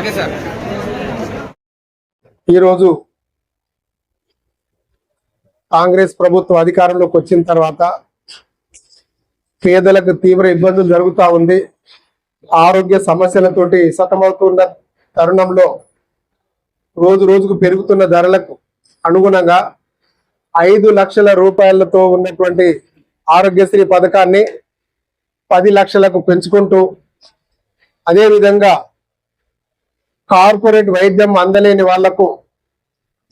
Okay sir. ఈరోజు కాంగ్రెస్ ప్రభుత్వం అధికారంలోకి వచ్చిన తర్వాత పేదలకు తీవ్ర ఇబ్బందులు జరుగుతూ ఉంది. ఆరోగ్య సమస్యలతోటి సతమవుతున్న తరుణంలో రోజు రోజుకు పెరుగుతున్న ధరలకు అనుగుణంగా ఐదు లక్షల రూపాయలతో ఉన్నటువంటి ఆరోగ్యశ్రీ పథకాన్ని పది లక్షలకు పెంచుకుంటూ అదేవిధంగా కార్పొరేట్ వైద్యం అందలేని వాళ్ళకు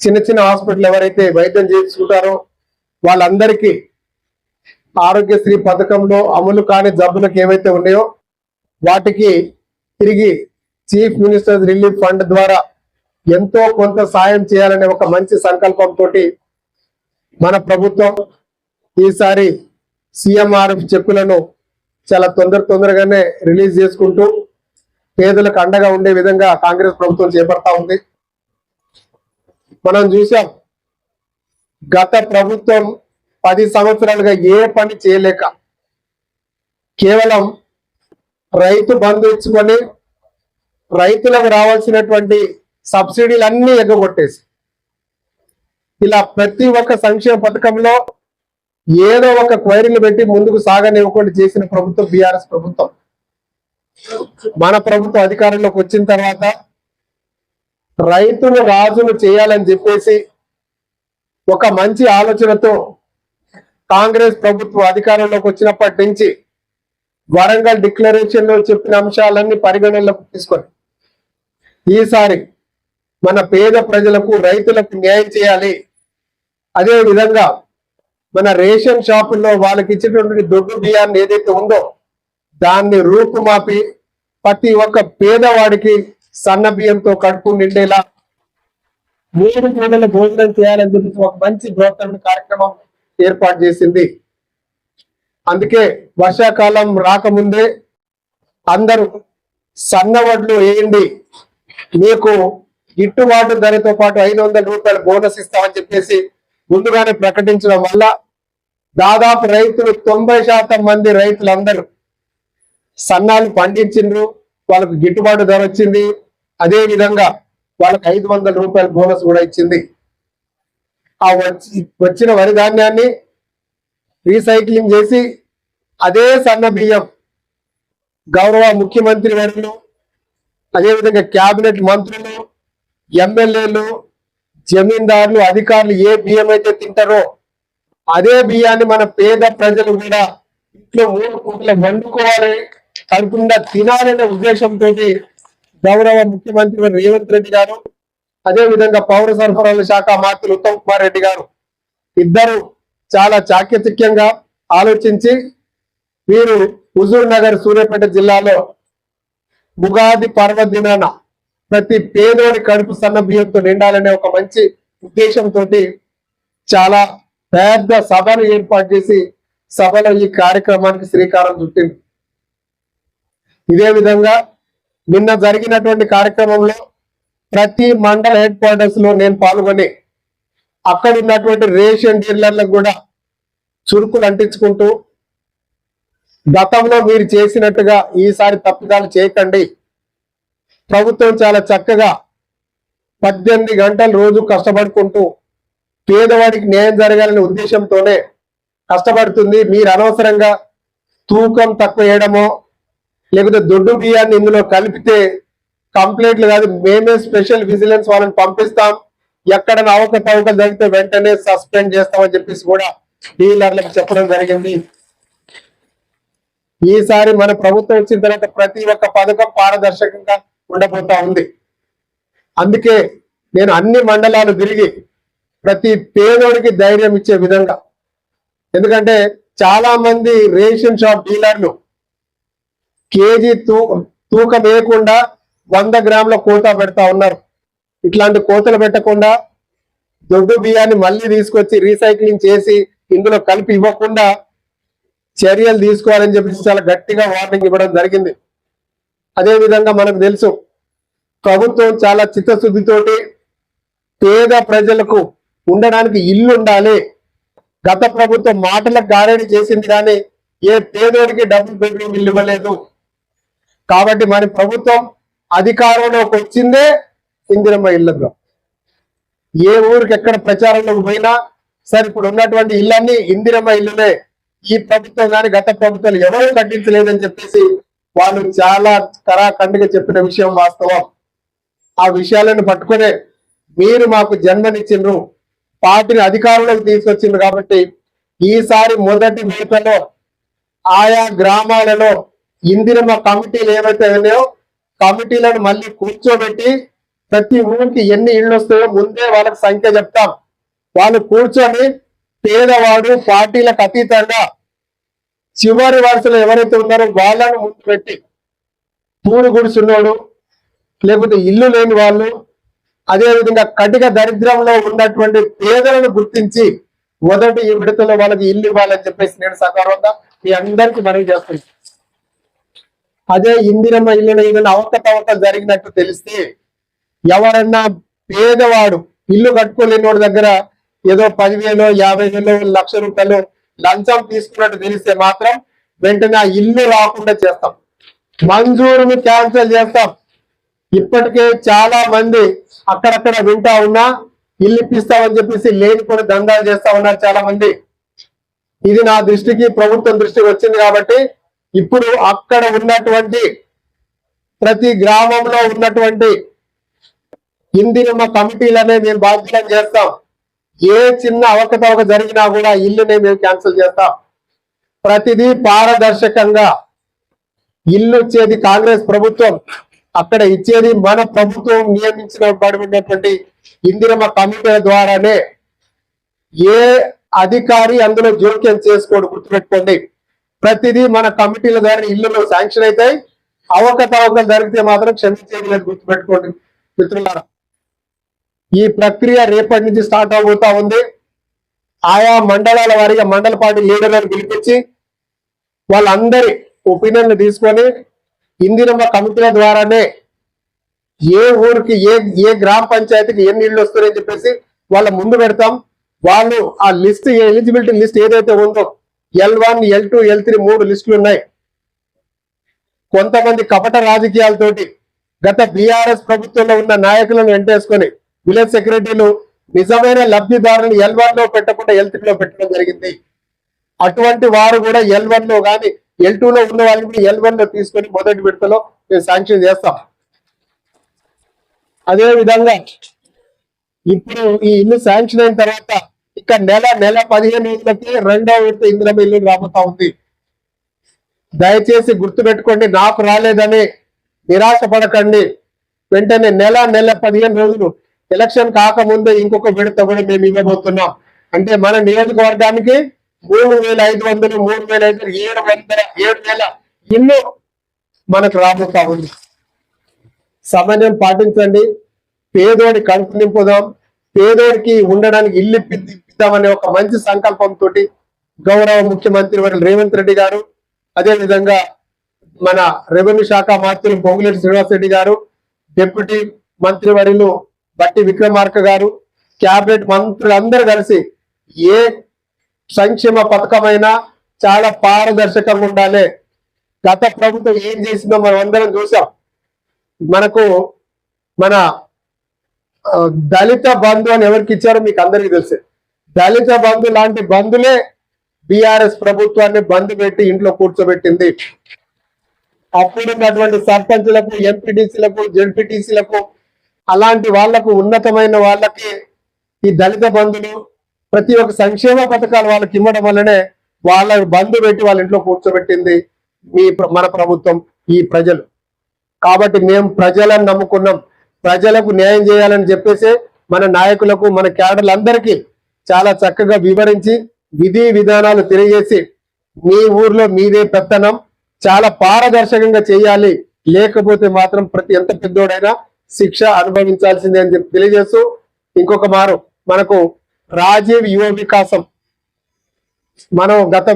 చిన్న చిన్న హాస్పిటల్ ఎవరైతే వైద్యం చేయించుకుంటారో వాళ్ళందరికీ ఆరోగ్యశ్రీ పథకంలో అమలు కాని జబ్బులకు ఏవైతే ఉన్నాయో వాటికి తిరిగి చీఫ్ మినిస్టర్స్ రిలీఫ్ ఫండ్ ద్వారా ఎంతో కొంత సాయం చేయాలనే ఒక మంచి సంకల్పంతో మన ప్రభుత్వం ఈసారి సిఎంఆర్ఎఫ్ చెక్కులను చాలా తొందర తొందరగానే రిలీజ్ చేసుకుంటూ పేదలకు అండగా ఉండే విధంగా కాంగ్రెస్ ప్రభుత్వం చేపడతా ఉంది. మనం చూసాం గత ప్రభుత్వం పది సంవత్సరాలుగా ఏ పని చేయలేక కేవలం రైతు బంధు ఇచ్చుకొని రైతులకు రావాల్సినటువంటి సబ్సిడీలన్నీ ఎగ్గొట్టేసి ఇలా ప్రతి ఒక్క సంక్షేమ పథకంలో ఏదో ఒక క్వైరీలు పెట్టి ముందుకు సాగనివ్వకుండా చేసిన ప్రభుత్వం బీఆర్ఎస్ ప్రభుత్వం. మన ప్రభుత్వం అధికారంలోకి వచ్చిన తర్వాత రైతును రాజును చేయాలని చెప్పేసి ఒక మంచి ఆలోచనతో కాంగ్రెస్ ప్రభుత్వం అధికారంలోకి వచ్చినప్పటి నుంచి వరంగల్ డిక్లరేషన్లో చెప్పిన అంశాలన్నీ పరిగణనలోకి తీసుకొని ఈసారి మన పేద ప్రజలకు రైతులకు న్యాయం చేయాలి. అదే విధంగా మన రేషన్ షాపుల్లో వాళ్ళకి ఇచ్చేటువంటి దొడ్డు బియ్యాన్ని ఏదైతే ఉందో దాన్ని రూపుమాపి ప్రతి ఒక్క పేదవాడికి సన్న బియ్యంతో కడుపు నిండేలా మూడు గంటల భోజనం చేయాలని చెప్పి ఒక మంచి బృహత్తర కార్యక్రమం ఏర్పాటు చేసింది. అందుకే వర్షాకాలం రాకముందే అందరూ సన్నవడ్లు వేయండి. మీకు గిట్టుబాటు ధరతో పాటు ఐదు వందల రూపాయలు బోనస్ ఇస్తామని చెప్పేసి ముందుగానే ప్రకటించడం వల్ల దాదాపు రైతులు తొంభై శాతం మంది రైతులందరూ సన్నాలు పండించిండ్రు వాళ్ళకు గిట్టుబాటు ధర వచ్చింది. అదే విధంగా వాళ్ళకి ఐదు వందల రూపాయల బోనస్ కూడా ఇచ్చింది. ఆ వచ్చి వచ్చిన వరి ధాన్యాన్ని రీసైక్లింగ్ చేసి అదే సన్న బియ్యం గౌరవ ముఖ్యమంత్రి వర్యులు అదేవిధంగా క్యాబినెట్ మంత్రులు ఎమ్మెల్యేలు జమీందారులు అధికారులు ఏ బియ్యం అయితే తింటారో అదే బియ్యాన్ని మన పేద ప్రజలు కూడా ఇంట్లో మూడు పూటలు వండుకోవాలి. కడుపుండా తినాలనే ఉద్దేశంతో గౌరవ ముఖ్యమంత్రి రేవంత్ రెడ్డి గారు అదే విధంగా పౌర సరఫరాల శాఖ మంత్రులు ఉత్తమ్ కుమార్ రెడ్డి గారు ఇద్దరు చాలా చాకచక్యంగా ఆలోచించి వీరు హుజూర్ నగర్ సూర్యాపేట జిల్లాలో ఉగాది పర్వదినాన ప్రతి పేదోడి కడుపు సన్న బియ్యంతో నిండాలనే ఒక మంచి ఉద్దేశంతో చాలా పెద్ద సభను ఏర్పాటు చేసి సభలో ఈ కార్యక్రమానికి శ్రీకారం చుట్టింది. ఇదే విధంగా నిన్న జరిగినటువంటి కార్యక్రమంలో ప్రతి మండల హెడ్ క్వార్టర్స్లో నేను పాల్గొని అక్కడ ఉన్నటువంటి రేషన్ డీలర్లకు కూడా చురుకులు అంటించుకుంటూ గతంలో మీరు చేసినట్టుగా ఈసారి తప్పిదాలు చేయకండి. ప్రభుత్వం చాలా చక్కగా పద్దెనిమిది గంటలు రోజు కష్టపడుకుంటూ పేదవాడికి న్యాయం జరగాలనే ఉద్దేశంతోనే కష్టపడుతుంది. మీరు అనవసరంగా తూకం తక్కువ వేయడమో లేకపోతే దొడ్డు బియ్యాన్ని ఇందులో కలిపితే కంప్లైంట్లు కాదు మేమే స్పెషల్ విజిలెన్స్ వాళ్ళని పంపిస్తాం. ఎక్కడ అవకతవకలు జరిగితే వెంటనే సస్పెండ్ చేస్తామని చెప్పేసి కూడా డీలర్లకు చెప్పడం జరిగింది. ఈసారి మన ప్రభుత్వం వచ్చిన తర్వాత ప్రతి ఒక్క పథకం పారదర్శకంగా ఉండబోతా ఉంది. అందుకే నేను అన్ని మండలాలు తిరిగి ప్రతి పేదోడికి ధైర్యం ఇచ్చే విధంగా. ఎందుకంటే చాలా మంది రేషన్ షాప్ డీలర్లు కేజీ తూ తూకం వేయకుండా వంద గ్రాముల కోత పెడతా ఉన్నారు. ఇట్లాంటి కోతలు పెట్టకుండా దొడ్డు బియ్యాన్ని మళ్ళీ తీసుకొచ్చి రీసైక్లింగ్ చేసి ఇందులో కలిపి ఇవ్వకుండా చర్యలు తీసుకోవాలని చెప్పి చాలా గట్టిగా వార్నింగ్ ఇవ్వడం జరిగింది. అదేవిధంగా మనకు తెలుసు ప్రభుత్వం చాలా చిత్తశుద్ధితోటి పేద ప్రజలకు ఉండడానికి ఇల్లు ఉండాలి. గత ప్రభుత్వం మాటలకు గారేడి చేసింది కానీ ఏ పేదోడికి డబుల్ బెడ్రూమ్ ఇల్లు ఇవ్వలేదు. కాబట్టి మన ప్రభుత్వం అధికారంలోకి వచ్చిందే ఇందిరమ్మ ఇళ్ళలో ఏ ఊరికి ఎక్కడ ప్రచారంలోకి పోయినా సరే ఇప్పుడు ఉన్నటువంటి ఇళ్ళన్నీ ఇందిరమ్మ ఇల్లులే ఈ ప్రభుత్వం కానీ గత ప్రభుత్వాలు ఎవరు కట్టించలేదని చెప్పేసి వాళ్ళు చాలా కరాఖండిగా చెప్పిన విషయం వాస్తవం. ఆ విషయాలను పట్టుకునే మీరు మాకు జన్మనిచ్చిండ్రు. పార్టీని అధికారంలోకి తీసుకొచ్చిండ్రు కాబట్టి ఈసారి మొదటి విడతలో ఆయా గ్రామాలలో ఇందిరమ్మ కమిటీలు ఏవైతే ఉన్నాయో కమిటీలను మళ్ళీ కూర్చోబెట్టి ప్రతి ఊరికి ఎన్ని ఇళ్ళు వస్తాయో ముందే వాళ్ళకి సంఖ్య చెప్తాం. వాళ్ళు కూర్చొని పేదవాడు పార్టీలకు అతీతంగా చివరి వరుసలో ఎవరైతే ఉన్నారో వాళ్ళని ముందు పెట్టి పూరు గుడిసున్నోడు లేకపోతే ఇల్లు లేని వాళ్ళు అదే విధంగా కటిక దరిద్రంలో ఉన్నటువంటి పేదలను గుర్తించి మొదటి ఈ విడతలో వాళ్ళకి ఇల్లు ఇవ్వాలని చెప్పేసి నేను సకారంగా మీ అందరికీ మనవి చేస్తున్నాను. అదే ఇందిరమ్మ ఇల్లు ఏదైనా అవకతవక జరిగినట్టు తెలిస్తే ఎవరన్నా పేదవాడు ఇల్లు కట్టుకోలేని వాడి దగ్గర ఏదో పదివేలు యాభై వేలు లక్ష రూపాయలు లంచం తీసుకున్నట్టు తెలిస్తే మాత్రం వెంటనే ఆ ఇల్లు రాకుండా చేస్తాం. మంజూరును క్యాన్సిల్ చేస్తాం. ఇప్పటికే చాలా మంది అక్కడక్కడ వింటా ఉన్నా ఇల్లు ఇప్పిస్తామని చెప్పేసి లేనిపోని దందాలు చేస్తా ఉన్నారు చాలా మంది. ఇది నా దృష్టికి ప్రభుత్వం దృష్టికి వచ్చింది కాబట్టి ఇప్పుడు అక్కడ ఉన్నటువంటి ప్రతి గ్రామంలో ఉన్నటువంటి ఇందిరమ్మ కమిటీలనే మేము బాధ్యత చేస్తాం. ఏ చిన్న అవకతవక జరిగినా కూడా ఇల్లునే మేము క్యాన్సిల్ చేస్తాం. ప్రతిదీ పారదర్శకంగా ఇల్లు వచ్చేది కాంగ్రెస్ ప్రభుత్వం. అక్కడ ఇచ్చేది మన ప్రభుత్వం నియమించిన పడినటువంటి ఇందిరమ్మ కమిటీల ద్వారానే ఏ అధికారి అందులో జోక్యం చేసుకోడు గుర్తుపెట్టుకోండి. ప్రతిదీ మన కమిటీల ద్వారా ఇళ్ళలో శాంక్షన్ అవుతాయి. అవకతవకలు జరిగితే మాత్రం క్షమించేది లేదు గుర్తుపెట్టుకోండి. మిత్రులారా ఈ ప్రక్రియ రేపటి నుంచి స్టార్ట్ అవబోతా ఉంది. ఆయా మండలాల వారిగా మండల పార్టీ లీడర్లను పిలిపించి వాళ్ళందరి ఒపీనియన్లు తీసుకొని ఇందిరమ్మ కమిటీల ద్వారానే ఏ ఊరికి ఏ ఏ గ్రామ పంచాయతీకి ఎన్ని ఇళ్ళు వస్తున్నాయని చెప్పేసి వాళ్ళ ముందు పెడతాం. వాళ్ళు ఆ లిస్ట్ ఎలిజిబిలిటీ లిస్ట్ ఏదైతే ఉందో L one L two L three మూడు లిస్టులు ఉన్నాయి. కొంతమంది కపట రాజకీయాలతోటి గత బీఆర్ఎస్ ప్రభుత్వంలో ఉన్న నాయకులను వెంటేసుకొని విలేజ్ సెక్రటరీలు నిజమైన లబ్ధిదారులను ఎల్ వన్లో పెట్టకుండా ఎల్ త్రీలో పెట్టడం జరిగింది. అటువంటి వారు కూడా ఎల్ వన్లో కానీ ఎల్ టూ లో ఉన్న వాళ్ళని కూడా ఎల్ వన్లో తీసుకొని మొదటి విడతలో మేము శాంక్షన్ చేస్తాం. అదే విధంగా ఇప్పుడు ఈ ఇల్లు శాంక్షన్ అయిన తర్వాత ఇక నెల నెల పదిహేను రోజులకి రెండవ విడత ఇందిరా ఇల్లు రాబోతా ఉంది. దయచేసి గుర్తు పెట్టుకోండి నాకు రాలేదని నిరాశ పడకండి వెంటనే నెల నెల పదిహేను రోజులు ఎలక్షన్ కాకముందే ఇంకొక విడత కూడా మేము ఇవ్వబోతున్నాం. అంటే మన నియోజకవర్గానికి మూడు వేల ఐదు వందలు మూడు వేల ఐదు ఏడు వందల ఏడు వేల ఇల్లు మనకు రాబోతా ఉంది. సమన్వయం పాటించండి. పేదోడి కడుపు నింపుదాం. పేదోడికి ఉండడానికి ఇల్లు ఇప్పి- ఒక మంచి సంకల్పంతో గౌరవ ముఖ్యమంత్రి వారి రేవంత్ రెడ్డి గారు అదే విధంగా మన రెవెన్యూ శాఖ మంత్రి పొంగులేటి శ్రీనివాస్ రెడ్డి గారు డిప్యూటీ మంత్రి వర్యులు బట్టి విక్రమార్క గారు క్యాబినెట్ మంత్రులు అందరూ కలిసి ఏ సంక్షేమ పథకమైనా చాలా పారదర్శకంగా ఉండాలి. గత ప్రభుత్వం ఏం చేసిందో మనం అందరం చూసాం. మనకు మన దళిత బంధు అని ఎవరికి ఇచ్చారో మీకు అందరికీ తెలుసు. దళిత బంధు లాంటి బంధులే బీఆర్ఎస్ ప్రభుత్వాన్ని బంద్ పెట్టి ఇంట్లో కూర్చోబెట్టింది. అప్పుడున్నటువంటి సర్పంచులకు ఎంపీటీసీలకు జెడ్పీటీసీలకు అలాంటి వాళ్ళకు ఉన్నతమైన వాళ్ళకి ఈ దళిత బంధులు ప్రతి ఒక్క సంక్షేమ పథకాలు వాళ్ళకి ఇవ్వడం వల్లనే వాళ్ళ బంధు పెట్టి వాళ్ళ ఇంట్లో కూర్చోబెట్టింది మీ మన ప్రభుత్వం ఈ ప్రజలు. కాబట్టి మేము ప్రజలను నమ్ముకున్నాం. ప్రజలకు న్యాయం చేయాలని చెప్పేసి మన నాయకులకు మన క్యాడర్లందరికీ చాలా చక్కగా వివరించి విధి విధానాలు తెలియజేసి మీ ఊర్లో మీదే పెత్తనం చాలా పారదర్శకంగా చేయాలి. లేకపోతే మాత్రం ప్రతి ఎంత పెద్దోడైనా శిక్ష అనుభవించాల్సిందే అని చెప్పి తెలియజేస్తూ ఇంకొక మారు మనకు రాజీవ్ యువ వికాసం. మనం గత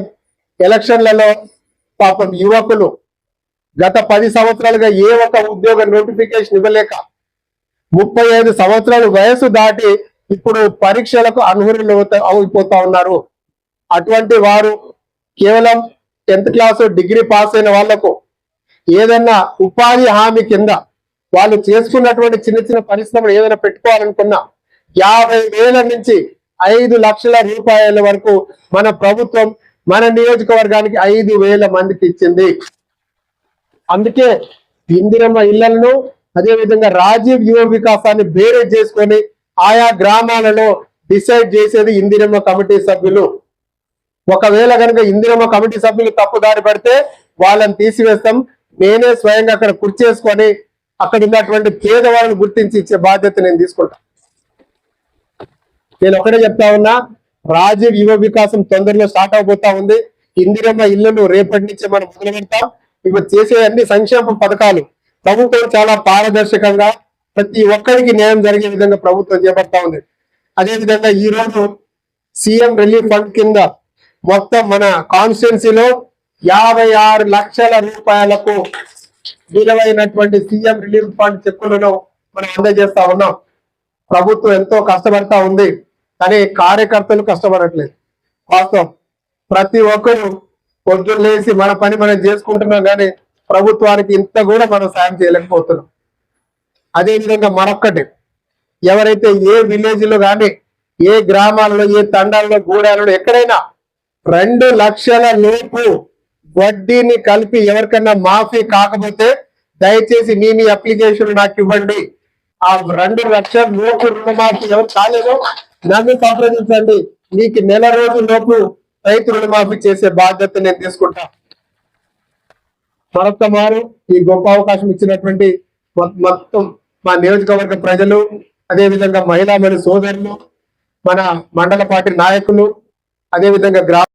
ఎలక్షన్లలో పాపం యువకులు గత పది సంవత్సరాలుగా ఏ ఒక్క ఉద్యోగ నోటిఫికేషన్ ఇవ్వలేక ముప్పై ఐదు సంవత్సరాలు వయసు దాటి ఇప్పుడు పరీక్షలకు అనర్హులు అయిపోతా ఉన్నారు. అటువంటి వారు కేవలం టెన్త్ క్లాస్ డిగ్రీ పాస్ అయిన వాళ్ళకు ఏదైనా ఉపాధి హామీ కింద వాళ్ళు చేసుకున్నటువంటి చిన్న చిన్న పరిశ్రమలు ఏదైనా పెట్టుకోవాలనుకున్నా యాభై వేల నుంచి ఐదు లక్షల రూపాయల వరకు మన ప్రభుత్వం మన నియోజకవర్గానికి ఐదు వేల మందికి ఇచ్చింది. అందుకే ఇందిరమ్మ ఇళ్ళను అదే విధంగా రాజీవ్ యువ వికాసాన్ని బేరే చేసుకొని ఆయా గ్రామాలలో డిసైడ్ చేసేది ఇందిరమ్మ కమిటీ సభ్యులు. ఒకవేళ కనుక ఇందిరమ్మ కమిటీ సభ్యులు తప్పుదారి పడితే వాళ్ళని తీసివేస్తాం. నేనే స్వయంగా అక్కడ కుర్చేసుకొని అక్కడ ఉన్నటువంటి పేదవాళ్ళని గుర్తించి ఇచ్చే బాధ్యత నేను తీసుకుంటా. నేను ఒకటే చెప్తా ఉన్నా రాజీవ్ యువ వికాసం తొందరలో స్టార్ట్ అవబోతా ఉంది. ఇందిరమ్మ ఇళ్ళను రేపటి నుంచి మనం మొదలు పెడతాం ఇవి చేసే అన్ని సంక్షేమ పథకాలు. ప్రభుత్వం చాలా పారదర్శకంగా ప్రతి ఒక్కరికి న్యాయం జరిగే విధంగా ప్రభుత్వం చేపడతా ఉంది. అదే విధంగా ఈ రోజు సీఎం రిలీఫ్ ఫండ్ కింద మొత్తం మన కాన్స్టిట్యున్సీలో యాభై ఆరు లక్షల రూపాయలకు విలువైనటువంటి సీఎం రిలీఫ్ ఫండ్ చెక్కులను మనం అందజేస్తా ఉన్నాం. ప్రభుత్వం ఎంతో కష్టపడతా ఉంది కానీ కార్యకర్తలు కష్టపడట్లేదు. వాస్తవం. ప్రతి ఒక్కరు పొద్దున్న లేసి మన పని మనం చేసుకుంటున్నాం కానీ ప్రభుత్వానికి ఇంత కూడా మనం సాయం చేయలేకపోతున్నాం. అదేవిధంగా మరొక్కటి. ఎవరైతే ఏ విలేజ్లో కానీ ఏ గ్రామాలలో ఏ తండాలలో గూడాలలో ఎక్కడైనా రెండు లక్షల లోపు వడ్డీని కలిపి ఎవరికైనా మాఫీ కాకపోతే దయచేసి మీ మీ అప్లికేషన్ నాకు ఇవ్వండి. ఆ రెండు లక్షల లోపు రుణమాఫీ ఎవరు కాలేదో. నన్ను సంప్రదించండి. మీకు నెల రోజుల లోపు రైతు రుణమాఫీ చేసే బాధ్యత నేను తీసుకుంటా. మరొక మారు ఈ గొప్ప అవకాశం ఇచ్చినటువంటి మొత్తం మా నియోజకవర్గ ప్రజలు అదే విధంగా మహిళా మరియు సోదరులు మన మండల పార్టీ నాయకులు అదే విధంగా గ్రామ